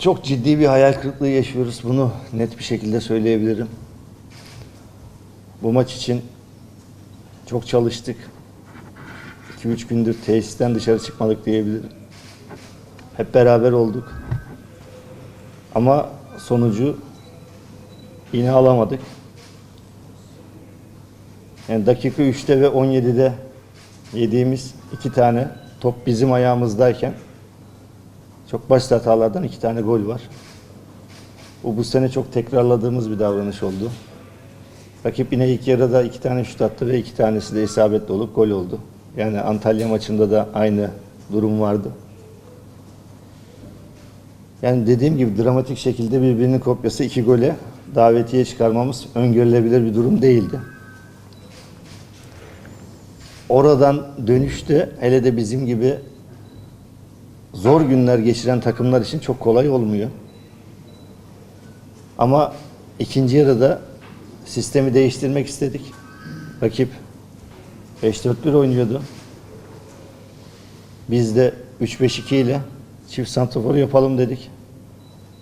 Çok ciddi bir hayal kırıklığı yaşıyoruz. Bunu net bir şekilde söyleyebilirim. Bu maç için çok çalıştık. 2-3 gündür tesisten dışarı çıkmadık diyebilirim. Hep beraber olduk. Ama sonucu yine alamadık. Yani dakika 3'te ve 17'de yediğimiz iki tane top bizim ayağımızdayken çok basit hatalardan iki tane gol var. Bu bu sene çok tekrarladığımız bir davranış oldu. Rakip yine ilk yarıda iki tane şut attı ve iki tanesi de isabetli olup gol oldu. Yani Antalya maçında da aynı durum vardı. Yani dediğim gibi dramatik şekilde birbirinin kopyası iki gole davetiye çıkarmamız öngörülebilir bir durum değildi. Oradan dönüşte hele de bizim gibi zor günler geçiren takımlar için çok kolay olmuyor. Ama ikinci yarıda sistemi değiştirmek istedik. Rakip 5-4-1 oynuyordu. Biz de 3-5-2 ile çift santrafor yapalım dedik.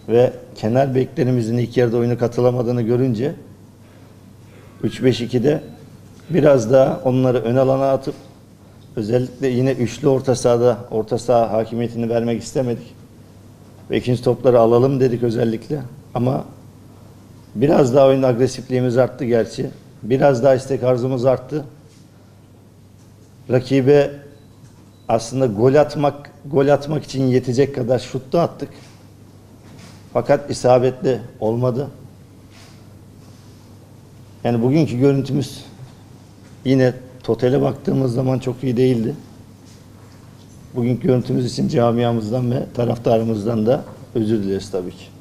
Ve kenar beklerimizin ilk yarıda oyuna katılamadığını görünce 3-5-2'de biraz daha onları ön alana atıp özellikle yine üçlü orta sahada orta saha hakimiyetini vermek istemedik. Ve ikinci topları alalım dedik özellikle. Ama biraz daha oyun agresifliğimiz arttı gerçi. Biraz daha istek arzumuz arttı. Rakibe aslında gol atmak gol atmak için yetecek kadar şut da attık. Fakat isabetli olmadı. Yani bugünkü görüntümüz yine totale baktığımız zaman çok iyi değildi. Bugünkü görüntümüz için camiamızdan ve taraftarımızdan da özür dileriz tabii ki.